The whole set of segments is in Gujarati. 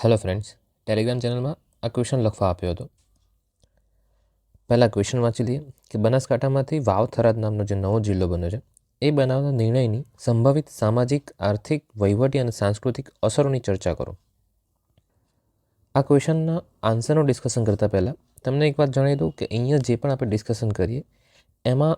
હેલો ફ્રેન્ડ્સ ટેલિગ્રામ ચેનલમાં આ ક્વેશ્ચન લખવા આપ્યો હતો. પહેલાં ક્વેશ્ચન વાંચી લઈએ કે બનાસકાંઠામાંથી વાવ થરાદ નામનો જે નવો જિલ્લો બન્યો છે, એ બનાવના નિર્ણયની સંભવિત સામાજિક, આર્થિક, વહીવટી અને સાંસ્કૃતિક અસરોની ચર્ચા કરો. આ ક્વેશ્ચનના આન્સરનું ડિસ્કશન કરતાં પહેલાં તમને એક વાત જણાવી દઉં કે અહીંયા જે પણ આપણે ડિસ્કશન કરીએ, એમાં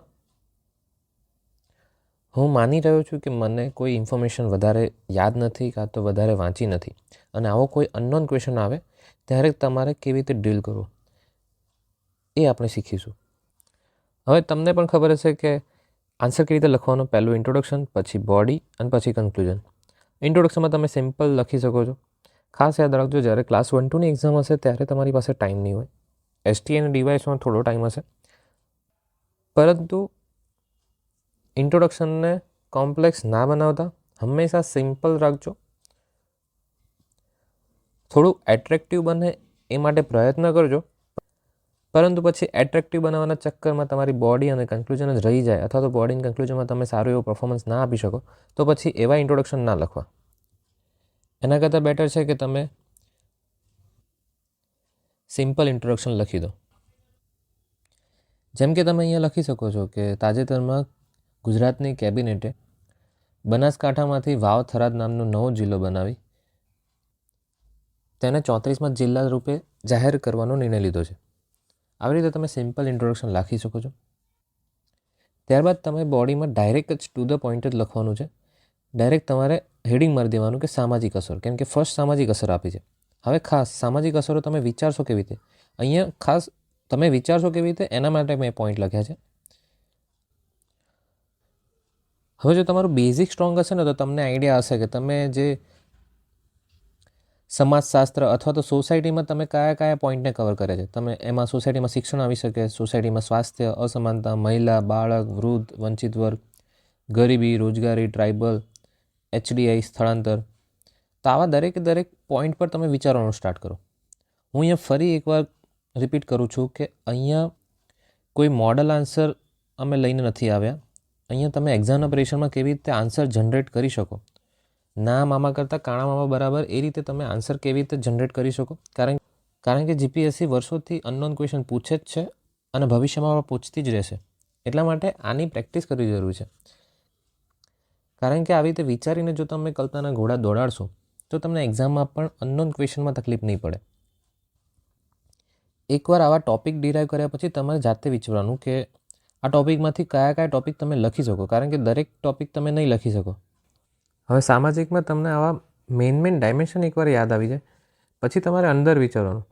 હું માની રહ્યો છું કે મને કોઈ ઇન્ફોર્મેશન વધારે યાદ નથી કાં તો વધારે વાંચી નથી. અને આવો કોઈ અનનોન ક્વેશ્ચન આવે, ત્યારે તમારે કેવી રીતે ડીલ કરવું? એ આપણે શીખીશું. હવે તમને પણ ખબર હશે કે આન્સર કેવી રીતે લખવાનો? પહેલું ઇન્ટ્રોડક્શન પછી બોડી અને પછી કન્ક્લુઝન ઇન્ટ્રોડક્શનમાં તમે સિમ્પલ લખી શકો છો. ખાસ યાદ રાખજો, જ્યારે ક્લાસ વન ટુની એક્ઝામ હશે, ત્યારે તમારી પાસે ટાઈમ નહીં હોય. એસટી અને ડીવાયસમાં થોડો ટાઈમ હશે. પરંતુ ઇન્ટ્રોડક્શનને કોમ્પ્લેક્સ ના બનાવતા, હંમેશા સિમ્પલ રાખજો. થોડું એટ્રેક્ટિવ બને એ માટે પ્રયત્ન કરજો. પરંતુ પછી એટ્રેક્ટિવ બનાવવાના ચક્કરમાં તમારી બોડી અને કન્ક્લુઝન જ રહી જાય, અથવા તો બોડી અને કન્ક્લુઝનમાં તમે સારું એવું પરફોર્મન્સ ના આપી શકો, તો પછી એવા ઇન્ટ્રોડક્શન ના લખવા. એના કરતાં બેટર છે કે તમે સિમ્પલ ઇન્ટ્રોડક્શન લખી દો. જેમ કે તમે અહીંયા લખી શકો છો કે તાજેતરમાં ગુજરાતની કેબિનેટે બનાસકાંઠામાંથી વાવ થરાદ નામનો નવો જિલ્લો બનાવી તેને ચોત્રીસમાં જિલ્લા રૂપે જાહેર કરવાનો નિર્ણય લીધો છે. આવી રીતે તમે સિમ્પલ ઇન્ટ્રોડક્શન લખી શકો છો. ત્યારબાદ તમે બોડીમાં ડાયરેક્ટ જ ટુ ધ પોઈન્ટ જ લખવાનું છે. ડાયરેક્ટ તમારે હેડિંગ મારી દેવાનું કે સામાજિક અસર, કેમ કે ફર્સ્ટ સામાજિક અસર આપી છે. હવે ખાસ, સામાજિક અસરો તમે વિચારશો કેવી રીતે? અહીંયા ખાસ તમે વિચારશો કેવી રીતે? એના માટે મેં પોઈન્ટ લખ્યા છે. હવે જો તમારું બેઝિક સ્ટ્રોંગ હશે ને, તો તમને આઈડિયા હશે કે તમે જે સમાજશાસ્ત્ર અથવા તો સોસાયટીમાં તમે કયા કયા પોઈન્ટને કવર કરે છે. તમે એમાં સોસાયટીમાં શિક્ષણ આવી શકે સોસાયટીમાં સ્વાસ્થ્ય, અસમાનતા, મહિલા, બાળક, વૃદ્ધ, વંચિત વર્ગ, ગરીબી, રોજગારી ટ્રાઇબલ એચડીઆઈ સ્થળાંતર. તો આવા દરેક દરેક પોઈન્ટ પર તમે વિચારવાનું સ્ટાર્ટ કરો. હું અહીંયા ફરી એકવાર રિપીટ કરું છું કે અહીંયા કોઈ મોડલ આન્સર અમે લઈને નથી આવ્યા. અહીંયા તમે એક્ઝામના પ્રેશરમાં કેવી રીતે આન્સર જનરેટ કરી શકો? ના મામા કરતાં કાણા મામા બરાબર એ રીતે તમે આન્સર કેવી રીતે જનરેટ કરી શકો? કારણ કારણ કે જીપીએસસી વર્ષોથી અનનોન ક્વેશ્ચન પૂછે જ છે અને ભવિષ્યમાં પણ પૂછતી જ રહેશે. એટલા માટે આની પ્રેક્ટિસ કરવી જરૂરી છે. કારણ કે આવી રીતે વિચારીને જો તમે કલ્પનાના ઘોડા દોડાડશો, તો તમને એક્ઝામમાં પણ અનનોન ક્વેશ્ચનમાં તકલીફ નહીં પડે. એકવાર આવા ટોપિક ડિરાઈવ કર્યા પછી તમારે જાતે વિચારવાનું કે આ ટૉપિકમાંથી કયા કયા ટોપિક તમે લખી શકો? કારણ કે દરેક ટોપિક તમે નહીં લખી શકો. હવે સામાજિકમાં તમને આવા મેઇન મેઇન ડાયમેન્શન એકવાર યાદ આવી જાય. પછી તમારે અંદર વિચારવાનું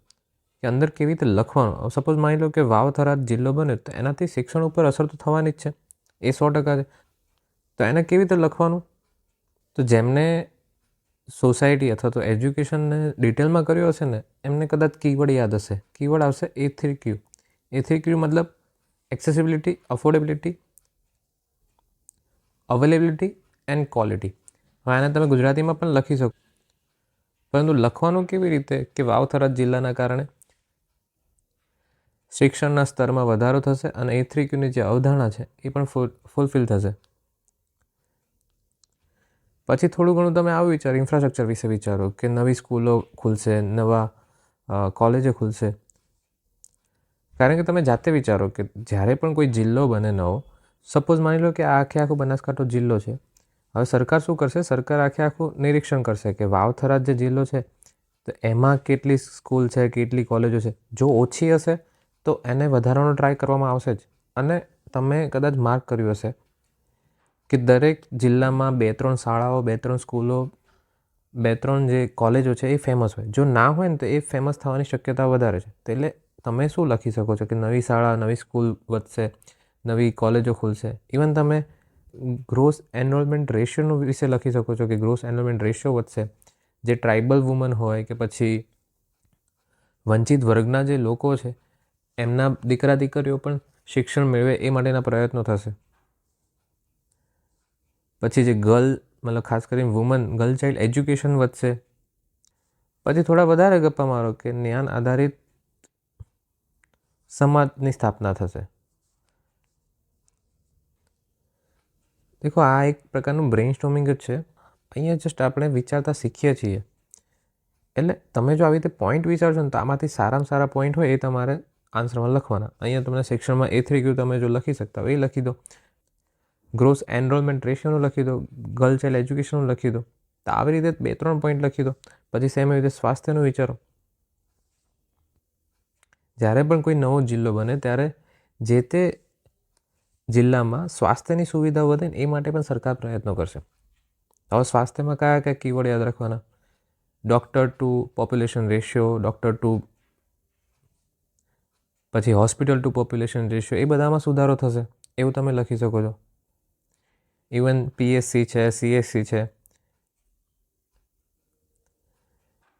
કે અંદર કેવી રીતે લખવાનું? સપોઝ માની લો કે વાવ થરાદ જિલ્લો બને તો એનાથી શિક્ષણ ઉપર અસર તો થવાની જ છે. એ સો ટકા છે. તો એને કેવી રીતે લખવાનું? તો જેમને સોસાયટી અથવા તો એજ્યુકેશનને ડિટેલમાં કર્યો હશે ને, એમને કદાચ કીવર્ડ યાદ હશે. કીવર્ડ આવશે A three Q A three Q મતલબ accessibility affordability availability and quality હવે આને તમે ગુજરાતીમાં પણ લખી શકો. પરંતુ લખવાનું કેવી રીતે કે વાવથરદ જિલ્લાના કારણે શિક્ષણના સ્તરમાં વધારો થશે અને એ થ્રી ક્યુની જે અવધારણા છે એ પણ ફૂલ ફૂલફિલ થશે. પછી થોડું ઘણું તમે આવું વિચારો ઇન્ફ્રાસ્ટ્રક્ચર વિશે વિચારો કે નવી સ્કૂલો ખુલશે, નવા કોલેજો ખુલશે. કારણ કે તમે જાતે વિચારો કે જ્યારે પણ કોઈ જિલ્લો બને નવો સપોઝ માની લો કે આ આખે આખો બનાસકાંઠો જિલ્લો છે. હવે સરકાર શું કરશે? સરકાર આખે આખું નિરીક્ષણ કરશે કે વાવથરા જે જિલ્લો છે, તો એમાં કેટલી સ્કૂલ છે, કેટલી કોલેજો છે? જો ઓછી હશે, તો એને વધારવાનો ટ્રાય કરવામાં આવશે જ. અને તમે કદાચ માર્ક કર્યું હશે કે દરેક જિલ્લામાં બે ત્રણ શાળાઓ બે ત્રણ સ્કૂલો બે ત્રણ જે કોલેજો છે એ ફેમસ હોય. જો ના હોય ને તો એ ફેમસ થવાની શક્યતા વધારે છે. તો એટલે તમે શું લખી શકો છો કે નવી શાળા, નવી સ્કૂલ વધશે, નવી કોલેજો ખુલશે? ઇવન તમે ગ્રોસ એનરોલમેન્ટ રેશિયોનું વિશે લખી શકો છો કે ગ્રોસ એનરોલમેન્ટ રેશિયો વધશે. જે ટ્રાઇબલ વુમન હોય કે પછી વંચિત વર્ગના જે લોકો છે, એમના દીકરા દીકરીઓ પણ શિક્ષણ મેળવે એ માટેના પ્રયત્નો થશે. પછી જે ગર્લ મતલબ ખાસ કરીને વુમન ગર્લ ચાઇલ્ડ એજ્યુકેશન વધશે. પછી થોડા વધારે ગપ્પા મારો કે જ્ઞાન આધારિત સમાજની સ્થાપના થશે. દેખો, આ એક પ્રકારનું બ્રેઇન સ્ટોમિંગ જ છે. અહીંયા જસ્ટ આપણે વિચારતા શીખીએ છીએ. એટલે તમે જો આવી રીતે પોઈન્ટ વિચારશો ને તો આમાંથી સારામાં સારા પોઈન્ટ હોય એ તમારે આન્સરમાં લખવાના. અહીંયા તમને સેક્શનમાં એ થ્રી ક્યુ તમે જો લખી શકતા હોય એ લખી દો. ગ્રોસ એનરોલમેન્ટ રેશિયોનું લખી દો ગર્લ ચાઇલ્ડ એજ્યુકેશનનું લખી દો. તો આવી રીતે બે ત્રણ પોઈન્ટ લખી દો. પછી સેમ એવી રીતે સ્વાસ્થ્યનું વિચારો. જ્યારે પણ કોઈ નવો જિલ્લો બને ત્યારે જે તે જિલ્લામાં સ્વાસ્થ્યની સુવિધા વધે ને એ માટે પણ સરકાર પ્રયત્નો કરશે. હવે સ્વાસ્થ્યમાં કયા કયા કીવર્ડ યાદ રાખવાના? Doctor to population ratio doctor to પછી હોસ્પિટલ ટુ પોપ્યુલેશન રેશિયો એ બધામાં સુધારો થશે. એવું તમે લખી શકો છો. ઇવન પીએસસી છે સીએસસી છે.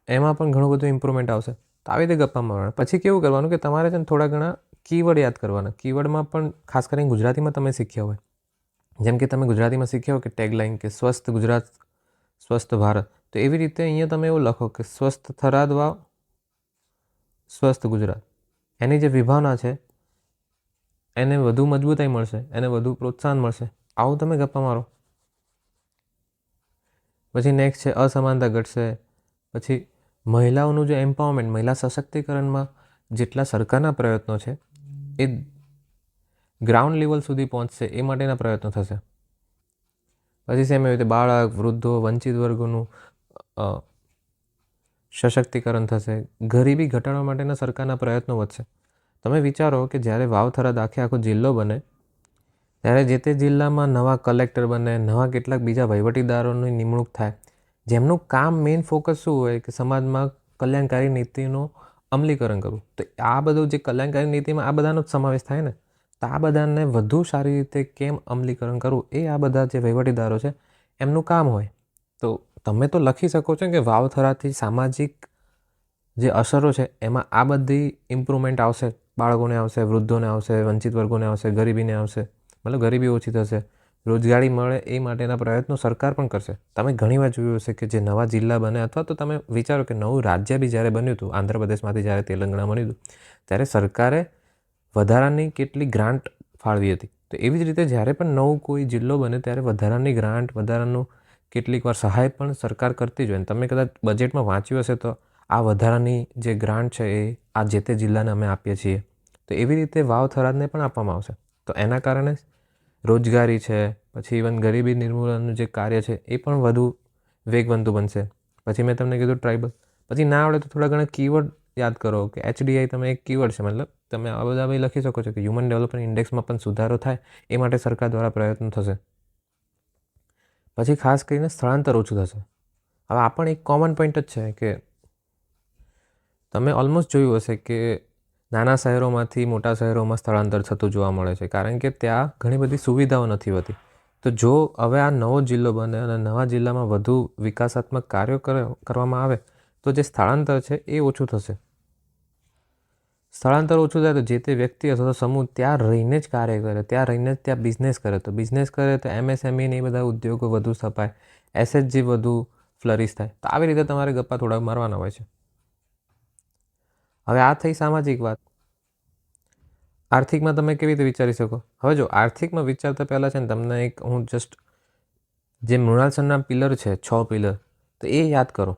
એમાં પણ ઘણું બધું ઇમ્પ્રુવમેન્ટ આવશે. તો આવી રીતે ગપ્પા મારવાના પછી કેવું કરવાનું કે તમારે છે ને થોડા ઘણા કીવર્ડ યાદ કરવાના. કીવર્ડમાં પણ ખાસ કરીને ગુજરાતીમાં તમે શીખ્યા હોય. જેમ કે તમે ગુજરાતીમાં શીખ્યા હોય કે ટેગલાઇન કે સ્વસ્થ ગુજરાત, સ્વસ્થ ભારત. તો એવી રીતે અહીંયા તમે એવું લખો કે સ્વસ્થ થરાદ વાવ, સ્વસ્થ ગુજરાત. એની જે વિભાવના છે, એને વધુ મજબૂતાઈ મળશે, એને વધુ પ્રોત્સાહન મળશે. આવું તમે ગપ્પા મારો. પછી નેક્સ્ટ છે, અસમાનતા ઘટશે. પછી મહિલાઓનું જે એમ્પાવરમેન્ટ મહિલા સશક્તિકરણમાં જેટલા સરકારના પ્રયત્નો છે, એ ગ્રાઉન્ડ લેવલ સુધી પહોંચશે એ માટેના પ્રયત્નો થશે. પછી સેમ એવી રીતે બાળક, વૃદ્ધો, વંચિત વર્ગોનું સશક્તિકરણ થશે. ગરીબી ઘટાડવા માટેના સરકારના પ્રયત્નો વધશે. તમે વિચારો કે જ્યારે વાવથરા આખે આખો જિલ્લો બને, ત્યારે જે તે જિલ્લામાં નવા કલેક્ટર બને, નવા કેટલાક બીજા વહીવટીદારોની નિમણૂક થાય જેમનું કામ મેઇન ફોકસ શું હોય કે સમાજમાં કલ્યાણકારી નીતિનું અમલીકરણ કરવું. તો આ બધું જે કલ્યાણકારી નીતિમાં આ બધાનો જ સમાવેશ થાય ને, તો આ બધાને વધુ સારી રીતે કેમ અમલીકરણ કરવું એ આ બધા જે વહીવટીદારો છે, એમનું કામ હોય. તો તમે તો લખી શકો છો કે વાવથરાથી સામાજિક જે અસરો છે, એમાં આ બધી ઇમ્પ્રુવમેન્ટ આવશે. બાળકોને આવશે, વૃદ્ધોને આવશે, વંચિત વર્ગોને આવશે, ગરીબીને આવશે. મતલબ ગરીબી ઓછી થશે. રોજગારી મળે એ માટેના પ્રયત્નો સરકાર પણ કરશે. તમે ઘણીવાર જોયું હશે કે જે નવા જિલ્લા બને અથવા તો તમે વિચારો કે નવું રાજ્ય બી જ્યારે બન્યું હતું, આંધ્રપ્રદેશમાંથી જ્યારે તેલંગાણા બન્યું હતું, ત્યારે સરકારે વધારાની કેટલી ગ્રાન્ટ ફાળવી હતી. તો એવી જ રીતે જ્યારે પણ નવું કોઈ જિલ્લો બને ત્યારે વધારાની ગ્રાન્ટ, વધારાનું કેટલીક વાર સહાય પણ સરકાર કરતી જ હોય. તમે કદાચ બજેટમાં વાંચ્યું હશે તો આ વધારાની જે ગ્રાન્ટ છે એ આ જે તે જિલ્લાને અમે આપીએ છીએ. તો એવી રીતે વાવ થરાદને પણ આપવામાં આવશે. તો એના કારણે રોજગારી છે, પછી ઇવન ગરીબી નિર્મૂલનનું જે કાર્ય છે, એ પણ વધુ વેગવંતું બનશે. પછી મેં તમને કીધું ટ્રાઇબલ પછી ના આવડે તો થોડા ઘણા કીવર્ડ યાદ કરો કે એચડીઆઈ તમે એક કીવર્ડ છે, મતલબ તમે આ બધા ભાઈ લખી શકો છો કે હ્યુમન ડેવલપમેન્ટ ઇન્ડેક્સમાં પણ સુધારો થાય, એ માટે સરકાર દ્વારા પ્રયત્ન થશે. પછી ખાસ કરીને સ્થળાંતર ઓછું થશે. હવે આ પણ એક કોમન પોઈન્ટ જ છે કે તમે ઓલમોસ્ટ જોયું હશે કે નાના શહેરોમાંથી મોટા શહેરોમાં સ્થળાંતર થતું જોવા મળે છે. કારણ કે ત્યાં ઘણી બધી સુવિધાઓ નથી હોતી. તો જો હવે આ નવો જિલ્લો બને અને નવા જિલ્લામાં વધુ વિકાસાત્મક કાર્યો કરવામાં આવે, તો જે સ્થળાંતર છે એ ઓછું થશે. સ્થળાંતર ઓછું થાય તો જે તે વ્યક્તિ અથવા તો સમૂહ ત્યાં રહીને જ કાર્ય કરે, ત્યાં રહીને જ ત્યાં બિઝનેસ કરે. તો બિઝનેસ કરે તો એમએસએમઈ ને એ બધા ઉદ્યોગો વધુ સ્થપાય એસએચજી વધુ ફ્લરિશ થાય. તો આવી રીતે તમારે ગપ્પા થોડા મારવાના હોય છે. હવે આ થઈ સામાજિક વાત. આર્થિકમાં તમે કેવી રીતે વિચારી શકો? હવે જો, આર્થિકમાં વિચારતા પહેલાં છે ને, તમને એક હું જસ્ટ જે મૃણાલસનના પિલર છે, છ પિલર, તો એ યાદ કરો.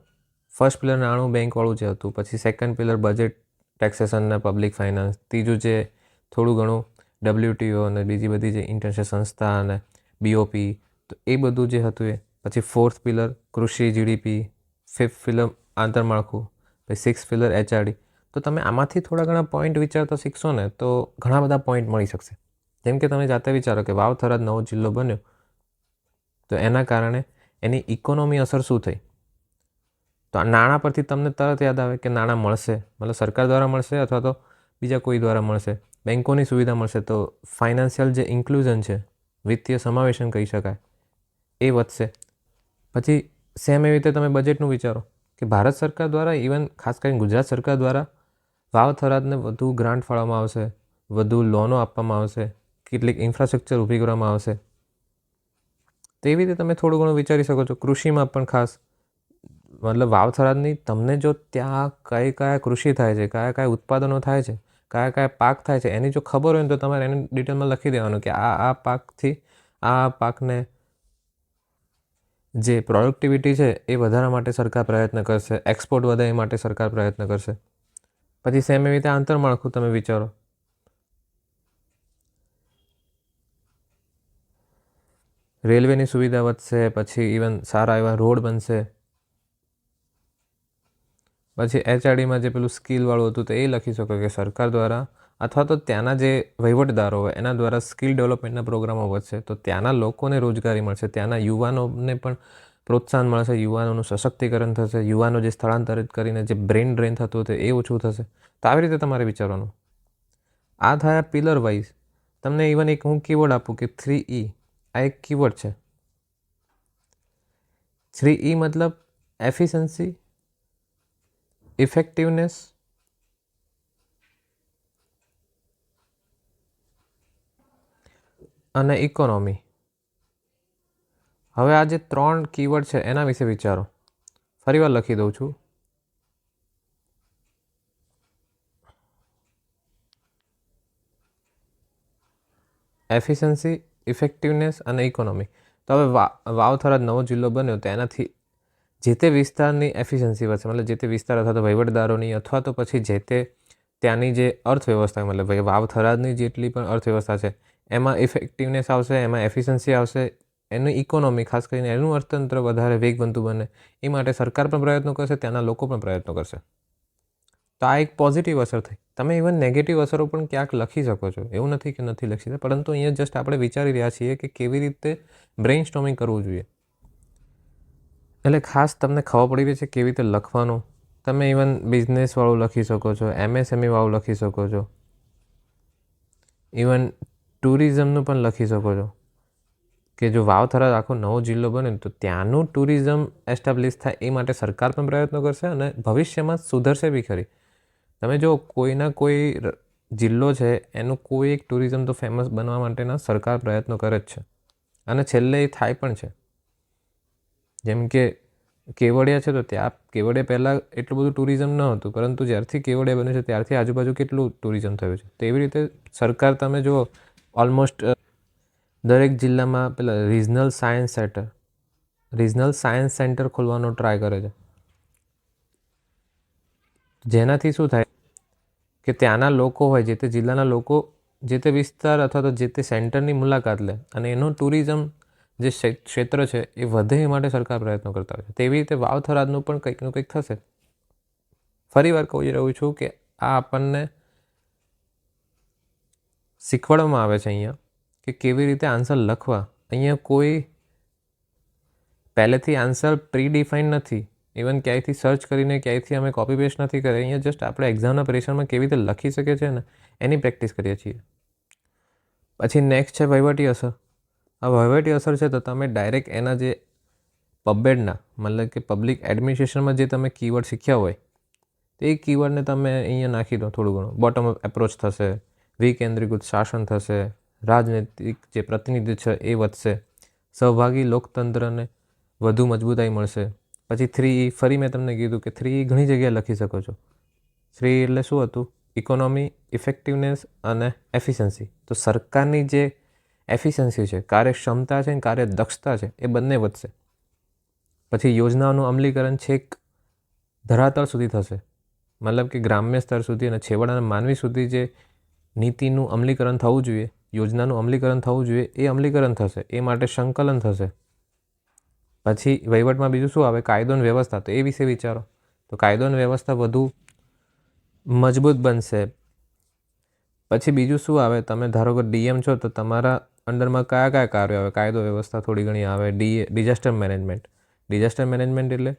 ફર્સ્ટ પિલર નાણું બેંકવાળું જે હતું, પછી સેકન્ડ પિલર બજેટ ટેક્સેશન ને પબ્લિક ફાઇનાન્સ ત્રીજું જે થોડું ઘણું ડબલ્યુટીઓ અને બીજી બધી જે ઇન્ટરનેશનલ સંસ્થા અને બીઓપી તો એ બધું જે હતું એ. પછી ફોર્થ પિલર કૃષિ જીડીપી ફિફ્થ પિલર આંતરમાળખું, પછી સિક્સ પિલર એચઆરડી તો તમે આમાંથી થોડા ઘણા પોઈન્ટ વિચારતા શીખશો ને, તો ઘણા બધા પોઈન્ટ મળી શકશે. જેમ કે તમે જાતે વિચારો કે વાવ થરાદ નવો જિલ્લો બન્યો, તો એના કારણે એની ઇકોનોમી અસર શું થઈ? તો આ નાણાં પરથી તમને તરત યાદ આવે કે નાણાં મળશે. મતલબ સરકાર દ્વારા મળશે અથવા તો બીજા કોઈ દ્વારા મળશે. બેન્કોની સુવિધા મળશે. તો ફાઇનાન્શિયલ જે ઇન્ક્લુઝન છે, વિત્તીય સમાવેશન કહી શકાય, એ વધશે. પછી સેમ એવી રીતે તમે બજેટનું વિચારો કે ભારત સરકાર દ્વારા ઇવન ખાસ કરીને ગુજરાત સરકાર દ્વારા વાવ થરાદને વધુ ગ્રાન્ટ ફાળવવામાં આવશે, વધુ લોનો આપવામાં આવશે, કેટલીક ઇન્ફ્રાસ્ટ્રક્ચર ઊભી કરવામાં આવશે. તેવી રીતે તમે થોડું ઘણું વિચારી શકો છો, કૃષિમાં પણ ખાસ, મતલબ વાવ થરાદની તમને જો ત્યાં કઈ કયા કૃષિ થાય છે, કયા કયા ઉત્પાદનો થાય છે, કયા કયા પાક થાય છે, એની જો ખબર હોય ને તો તમારે એની ડિટેલમાં લખી દેવાનું કે આ આ પાકથી, આ પાકને જે પ્રોડક્ટિવિટી છે એ વધારવા માટે સરકાર પ્રયત્ન કરશે એક્સપોર્ટ વધે એ માટે સરકાર પ્રયત્ન કરશે. પછી સેમ એવી રીતે આંતરમાળખું તમે વિચારો. રેલવેની સુવિધા વધશે, પછી ઇવન સારા એવા રોડ બનશે. પછી એચઆરડીમાં જે પેલું સ્કિલવાળું હતું તો એ લખી શકો કે સરકાર દ્વારા અથવા તો ત્યાંના જે વહીવટદારો હોય, એના દ્વારા સ્કિલ ડેવલપમેન્ટના પ્રોગ્રામો વધશે. તો ત્યાંના લોકોને રોજગારી મળશે, ત્યાંના યુવાનોને પણ પ્રોત્સાહન મળશે યુવાનોનું સશક્તિકરણ થશે, યુવાનો જે સ્થળાંતરિત કરીને જે બ્રેન ડ્રેન થતું હતું એ ઓછું થશે. તો આવી રીતે તમારે વિચારવાનું. આ થયા પિલર વાઇઝ તમને ઇવન એક હું કીવર્ડ આપું કે થ્રી ઈ આ એક કીવર્ડ છે. થ્રી ઈ મતલબ એફિશન્સી ઇફેક્ટિવનેસ અને ઇકોનોમી હવે આ જે ત્રણ કીવર્ડ છે, એના વિશે વિચારો. ફરીવાર લખી દઉં છું. એફિશન્સી ઇફેક્ટિવનેસ અને ઇકોનોમી તો હવે વા થરાદ નવો જિલ્લો બન્યો, તો એનાથી જે તે વિસ્તારની એફિશન્સી વધશે, મતલબ જે તે વિસ્તાર અથવા તો વહીવટદારોની અથવા તો પછી જે તે ત્યાંની જે અર્થવ્યવસ્થા, મતલબ વાવ થરાદની જેટલી પણ અર્થવ્યવસ્થા છે, એમાં ઇફેક્ટિવનેસ આવશે, એમાં એફિશન્સી આવશે એનું ઇકોનોમી ખાસ કરીને એનું અર્થતંત્ર વધારે વેગવંતુ બને, એ માટે સરકાર પણ પ્રયત્નો કરશે, ત્યાંના લોકો પણ પ્રયત્નો કરશે. તો આ એક પોઝિટિવ અસર થઈ. તમે ઇવન નેગેટિવ અસરો પણ ક્યાંક લખી શકો છો. એવું નથી કે નથી લખી શકતા, પરંતુ અહીંયા જસ્ટ આપણે વિચારી રહ્યા છીએ કે કેવી રીતે બ્રેઇન સ્ટોમિંગ કરવું જોઈએ. એટલે ખાસ તમને ખબર પડી રહી છે કેવી રીતે લખવાનું. તમે ઇવન બિઝનેસવાળું લખી શકો છો એમએસએમઈવાળું લખી શકો છો. ઇવન ટુરિઝમનું પણ લખી શકો છો. કે જો વાવથરા આખો નવો જિલ્લો બને તો ત્યાંનું ટુરિઝમ એસ્ટાબ્લિશ થાય એ માટે સરકાર પણ પ્રયત્નો કરશે અને ભવિષ્યમાં સુધરશે બી ખરી. તમે જો કોઈના કોઈ જિલ્લો છે, એનું કોઈ એક ટુરિઝમ તો ફેમસ બનવા માટેના સરકાર પ્રયત્નો કરે જ છે. અને છેલ્લે એ થાય પણ છે. જેમ કે કેવડિયા છે તો ત્યાં કેવડિયા પહેલાં એટલું બધું ટુરિઝમ ન હતું, પરંતુ જ્યારથી કેવડિયા બન્યું છે ત્યારથી આજુબાજુ કેટલું ટુરિઝમ થયું છે. તો એવી રીતે સરકાર તમે જો ઓલમોસ્ટ દરેક જિલ્લામાં પેલા regional science centre regional science centre ખોલવાનો ટ્રાય કરે છે. જેનાથી શું થાય કે ત્યાંના લોકો હોય, જે તે જિલ્લાના લોકો, જે તે વિસ્તાર અથવા તો જે તે સેન્ટરની મુલાકાત લે અને એનું ટુરિઝમ જે ક્ષેત્ર છે એ વધે એ માટે સરકાર પ્રયત્નો કરતા હોય છે. તેવી રીતે વાવ થરાદનું પણ કંઈકનું કંઈક થશે. ફરી વાર કહી રહ્યું છું કે આ આપણને શીખવાડવામાં આવે છે અહીંયા. કે કેવી રીતે આન્સર લખવા? અહીંયા કોઈ પહેલેથી આન્સર પ્રી ડિફાઇન નથી. ઇવન ક્યાંયથી સર્ચ કરીને ક્યાંયથી અમે કોપી પેસ્ટ નથી કરી અહીંયા જસ્ટ આપણે એક્ઝામના પ્રેશરમાં કેવી રીતે લખી શકીએ છીએ ને એની પ્રેક્ટિસ કરીએ છીએ. પછી નેક્સ્ટ છે વહીવટી અસર. આ વહીવટી અસર છે તો તમે ડાયરેક્ટ એના જે પબેડના, મતલબ કે પબ્લિક એડમિનિસ્ટ્રેશનમાં જે તમે કીવર્ડ શીખ્યા હોય, તે કીવર્ડને તમે અહીંયા નાખી દો થોડું ઘણું. બોટમ એપ્રોચ થશે, વિકેન્દ્રીકૃત શાસન થશે રાજનૈતિક જે પ્રતિનિધિ છે એ વધશે. સહભાગી લોકતંત્રને વધુ મજબૂતાઈ મળશે. પછી થ્રી ફરી મેં તમને કીધું કે થ્રી ઘણી જગ્યાએ લખી શકો છો. થ્રી એટલે શું હતું? ઇકોનોમી ઇફેક્ટિવનેસ અને એફિશન્સી તો સરકારની જે એફિશન્સી છે, કાર્યક્ષમતા છે અને કાર્યદક્ષતા છે, એ બંને વધશે. પછી યોજનાઓનું અમલીકરણ છેક ધરાતળ સુધી થશે. મતલબ કે ગ્રામ્ય સ્તર સુધી અને છેવાડાના માનવી સુધી જે નીતિનું અમલીકરણ થવું જોઈએ યોજનાનું અમલીકરણ થવું જોઈએ, એ અમલીકરણ થશે, એ માટે સંકલન થશે. પછી વહીવટમાં બીજું શું આવે? કાયદો અને વ્યવસ્થા. તો એ વિશે વિચારો. તો કાયદો અને વ્યવસ્થા વધુ મજબૂત બનશે. પછી બીજું શું આવે? તમે ધારો કે ડીએમ છો, તો તમારા અંડરમાં કયા કયા કાર્યો આવે? કાયદો, વ્યવસ્થા થોડી ઘણી આવે. D, disaster management. Disaster management એટલે?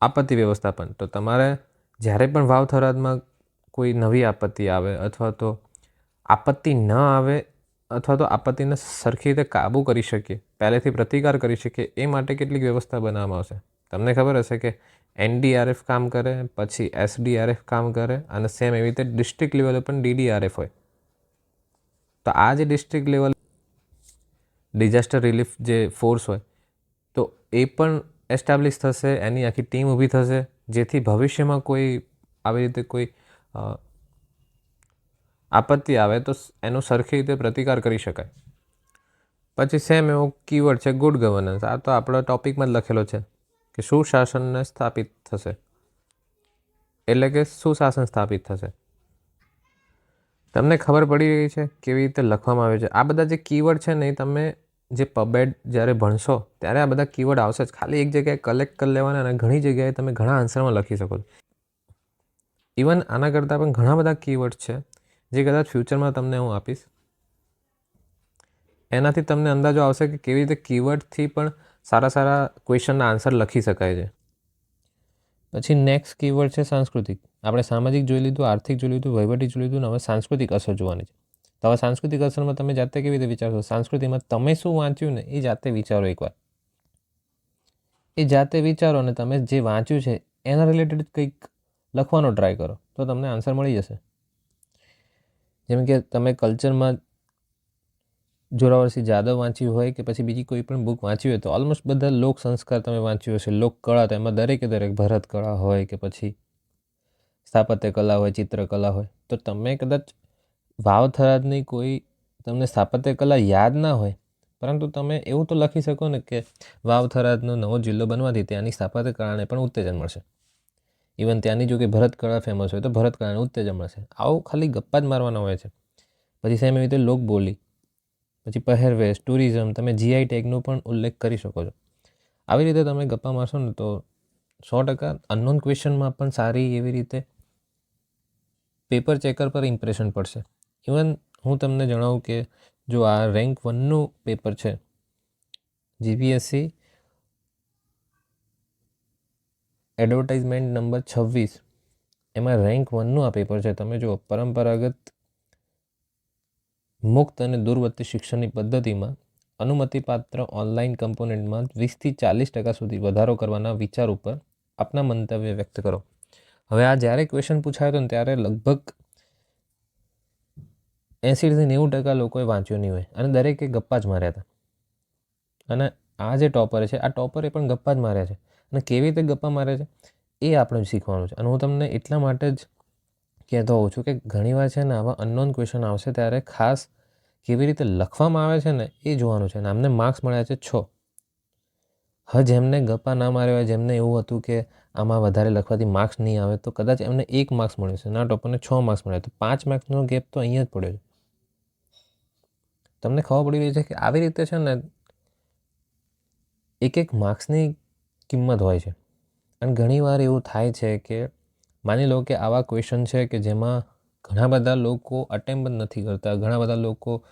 આપત્તિ વ્યવસ્થાપન. તો તમારે જ્યારે પણ વાવ થરાદમાં કોઈ નવી આપત્તિ આવે અથવા તો આપત્તિ ન આવે અથવા તો આપત્તિને સરખી રીતે કાબૂ કરી શકીએ, પહેલેથી પ્રતિકાર કરી શકીએ, એ માટે કેટલીક વ્યવસ્થા બનાવવામાં આવશે. તમને ખબર હશે કે એનડીઆરએફ કામ કરે, પછી એસડીઆરએફ કામ કરે અને સેમ એવી રીતે ડિસ્ટ્રિક્ટ લેવલે પણ ડીડીઆરએફ હોય. તો આ જે ડિસ્ટ્રિક્ટ લેવલ ડિઝાસ્ટર રિલીફ જે ફોર્સ હોય, તો એ પણ એસ્ટાબ્લિશ થશે, એની આખી ટીમ ઊભી થશે, જેથી ભવિષ્યમાં કોઈ આવી રીતે કોઈ આપત્તિ આવે તો એનો સરખી રીતે પ્રતિકાર કરી શકાય. પછી સેમ એવો કીવર્ડ છે ગુડ ગવર્નન્સ આ તો આપણો ટોપિકમાં જ લખેલો છે કે સુશાસનને સ્થાપિત થશે. એટલે કે સુશાસન સ્થાપિત થશે. તમને ખબર પડી રહી છે કેવી રીતે લખવામાં આવે છે? આ બધા જે કીવર્ડ છે ને એ તમે જે પબેડ જ્યારે ભણશો, ત્યારે આ બધા કીવર્ડ આવશે જ. ખાલી એક જગ્યાએ કલેક્ટ કરી લેવાના અને ઘણી જગ્યાએ તમે ઘણા આન્સરમાં લખી શકો છો. ઇવન આના કરતાં પણ ઘણા બધા કીવર્ડ છે, જે કદાચ ફ્યુચરમાં તમને હું આપીશ. એનાથી તમને અંદાજો આવશે કે કેવી રીતે કીવર્ડથી પણ સારા સારા ક્વેશ્ચનના આન્સર લખી શકાય છે. પછી નેક્સ્ટ કીવર્ડ છે સાંસ્કૃતિક. આપણે સામાજિક જોઈ લીધું, આર્થિક જોઈ લીધું, વહીવટી જોઈ લીધું, હવે સાંસ્કૃતિક અસર જોવાની છે. તો હવે સાંસ્કૃતિક અસરમાં તમે જાતે કેવી રીતે વિચારશો? સાંસ્કૃતિમાં તમે શું વાંચ્યું ને એ જાતે વિચારો એકવાર. એ જાતે વિચારો અને તમે જે વાંચ્યું છે, એના રિલેટેડ કંઈક લખવાનો ટ્રાય કરો, તો તમને આન્સર મળી જશે. જેમ કે તમે કલ્ચરમાં જોરાવરસિંહ જાદવ વાંચ્યું હોય કે પછી બીજી કોઈ પણ બુક વાંચી હોય તો ઓલમોસ્ટ બધા લોક સંસ્કાર તમે વાંચ્યું હશે. લોકકળા તો એમાં દરેકે દરેક ભરત કળા હોય કે પછી સ્થાપત્ય કલા હોય ચિત્રકલા હોય, તો તમે કદાચ વાવ થરાદની કોઈ તમને સ્થાપત્ય કલા યાદ ના હોય, પરંતુ તમે એવું તો લખી શકો ને કે વાવ થરાદનો નવો જિલ્લો બનવાથી ત્યાંની સ્થાપત્ય કળાને પણ ઉત્તેજન મળશે. ઇવન ત્યાંની જો કે ભરતકળા ફેમસ હોય તો ભરતકળાને ઉત્તેજન મળશે. આવું ખાલી ગપ્પા જ મારવાના હોય છે. પછી સેમ એવી રીતે લોકબોલી પછી પહેરવેશ ટુરિઝમ તમે જીઆઈ ટેગનો પણ ઉલ્લેખ કરી શકો છો. આવી રીતે તમે ગપ્પા મારશો ને તો સો ટકા અનનોન ક્વેશ્ચનમાં પણ સારી એવી રીતે પેપર ચેકર પર ઇમ્પ્રેશન પડશે. ઇવન હું તમને જણાવું કે જો આ રેન્ક વનનું પેપર છે જીપીએસસી એડવર્ટાઇઝમેન્ટ નંબર છવ્વીસ. એમાં રેન્ક વનનું આ પેપર છે. તમે જુઓ, પરંપરાગત મુક્ત અને દૂરવર્તી શિક્ષણની પદ્ધતિમાં અનુમતિપાત્ર ઓનલાઈન કમ્પોનન્ટમાં વીસથી ચાલીસ ટકા સુધી વધારો કરવાના વિચાર ઉપર આપના મંતવ્ય વ્યક્ત કરો. હવે આ જ્યારે ક્વેશ્ચન પૂછાયો હતો ને ત્યારે લગભગ એંસીથી નેવું ટકા લોકોએ વાંચ્યું નહીં હોય અને દરેકે ગપ્પા જ માર્યા હતા. અને આ જે ટોપર છે, આ ટોપરે પણ ગપ્પા જ માર્યા છે. અને કેવી રીતે ગપ્પા મારે છે, એ આપણે શીખવાનું છે. અને હું તમને એટલા માટે જ કહેતો હોઉં છું કે ઘણીવાર છે ને આવા અનનોન ક્વેશ્ચન આવશે ત્યારે ખાસ કેવી રીતે લખવામાં આવે છે ને એ જોવાનું છે. અને આમને માર્ક્સ મળ્યા છે છ. હા, જેમને ગપ્પા ના માર્યા હોય, જેમને એવું હતું કે આમાં વધારે લખવાથી માર્ક્સ નહીં આવે, તો કદાચ એમને એક માર્ક્સ મળ્યો છે. ના ટોપરને છ માર્ક્સ મળ્યા. તો પાંચ માર્ક્સનો ગેપ તો અહીંયા જ પડ્યો છે. તમને ખબર પડી રહી છે કે આવી રીતે છે ને એક એક માર્ક્સની કિંમત હોય છે. અને ઘણીવાર એવું થાય છે કે માની લો કે આવા ક્વેશ્ચન છે કે જેમાં ઘણા બધા લોકો અટેમ્પ નથી કરતા, ઘણા બધા લોકો,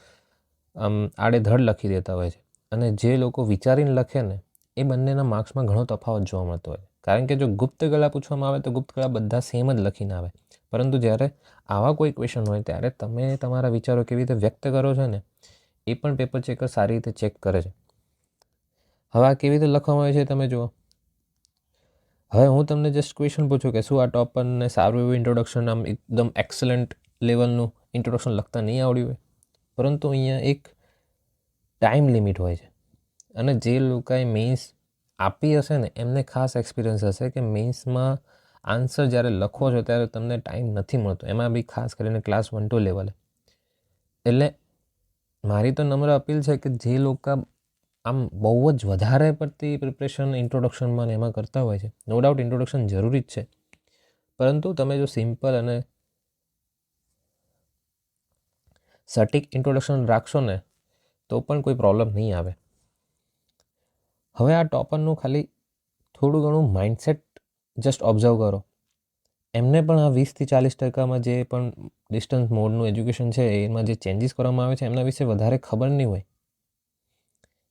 આમ, આડેધડ લખી દેતા હોય છે. અને જે લોકો વિચારીને લખે ને, એ બંનેના માર્ક્સમાં ઘણો તફાવત જોવા મળતો હોય કારણ કે જો ગુપ્ત કલા પૂછવામાં આવે તો ગુપ્ત કલા બધા સેમ જ લખીને આવે. પરંતુ જ્યારે આવા કોઈ ક્વેશ્ચન હોય ત્યારે તમે તમારા વિચારો કેવી રીતે વ્યક્ત કરો છો ને, એ પણ પેપર ચેકર સારી રીતે ચેક કરે છે. હવે આ કેવી રીતે લખવામાં આવે છે તમે જુઓ. હવે હું તમને જસ્ટ ક્વેશ્ચન પૂછું કે શું આ ટોપરને સારું એવું ઇન્ટ્રોડક્શન આમ એકદમ એક્સલન્ટ લેવલનું ઇન્ટ્રોડક્શન લખતા નહીં આવડ્યું હોય? પરંતુ અહીંયા એક ટાઈમ લિમિટ હોય છે. અને જે લોકોએ મેન્સ આપી હશે ને, એમને ખાસ એક્સપિરિયન્સ હશે કે મેન્સમાં આન્સર જ્યારે લખો છો ત્યારે તમને ટાઈમ નથી મળતો. એમાં બી ખાસ કરીને ક્લાસ વન ટુ લેવલે એટલે મારી તો નમ્ર અપીલ છે કે જે લોકો આમ બહુ જ વધારે પડતી પ્રિપરેશન ઇન્ટ્રોડક્શનમાં ને એમાં કરતા હોય છે. નો ડાઉટ ઇન્ટ્રોડક્શન જરૂરી જ છે. પરંતુ તમે જો સિમ્પલ અને સટીક ઇન્ટ્રોડક્શન રાખશો ને, તો પણ કોઈ પ્રોબ્લેમ નહીં આવે. હવે આ ટોપરનું ખાલી થોડું ઘણું માઇન્ડસેટ જસ્ટ ઓબ્ઝર્વ કરો. એમને પણ આ વીસથી ચાલીસ ટકામાં જે પણ ડિસ્ટન્સ મોડનું એજ્યુકેશન છે, એમાં જે ચેન્જીસ કરવામાં આવે છે, એમના વિશે વધારે ખબર નહીં હોય.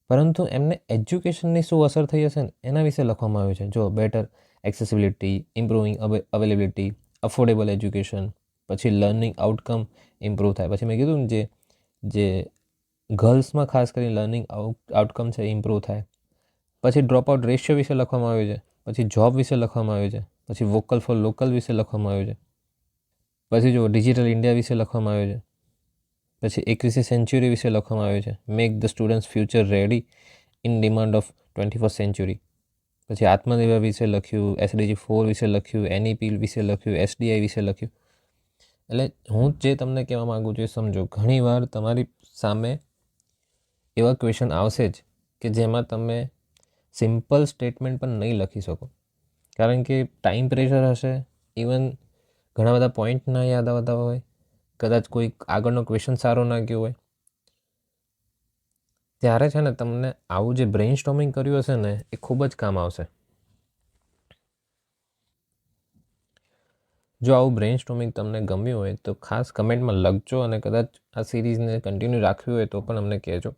પરંતુ એમને એજ્યુકેશનની શું અસર થઈ હશે ને એના વિશે લખવામાં આવ્યું છે. જો better, accessibility, improving availability, affordable education, પછી લર્નિંગ આઉટકમ ઇમ્પ્રૂવ થાય. પછી મેં કીધું ને જે જે ગર્લ્સમાં ખાસ કરીને લર્નિંગ આઉટકમ છે ઇમ્પ્રૂવ થાય. પછી ડ્રોપ આઉટ રેશિયો વિશે લખવામાં આવ્યું છે. પછી જોબ વિશે લખવામાં આવ્યું છે. પછી વોકલ ફોર લોકલ વિશે લખવામાં આવ્યું છે. પછી જો ડિજિટલ ઇન્ડિયા વિશે લખવામાં આવ્યું છે. પછી એકવીસમી સેન્ચુરી વિશે લખવામાં આવ્યું છે. Make the students future ready in demand of twenty first century પછી આત્મનિર્ભર વિશે લખ્યું એસડીજી ફોર વિશે લખ્યું એનઈપી વિશે લખ્યું એસડીઆઈ વિશે લખ્યું. એટલે હું જે તમને કહેવા માગું છું એ સમજો ઘણીવાર તમારી સામે એવા ક્વેશ્ચન આવશે જ કે જેમાં તમે સિમ્પલ સ્ટેટમેન્ટ પણ નહીં લખી શકો. કારણ કે ટાઈમ પ્રેશર હશે ઇવન ઘણા બધા પોઈન્ટ ના યાદ આવતા હોય કદાચ કોઈ આગળનો ક્વેશ્ચન સારો ના ગયો હોય. ત્યારે છે ને તમને આવું જે બ્રેઇન સ્ટોમિંગ કર્યું હશે ને, એ ખૂબ જ કામ આવશે. જો આવું બ્રેઇન સ્ટોમિંગ તમને ગમ્યું હોય તો ખાસ કમેન્ટમાં લખજો અને કદાચ આ સિરીઝને કન્ટિન્યુ રાખવી હોય તો પણ અમને કહેજો.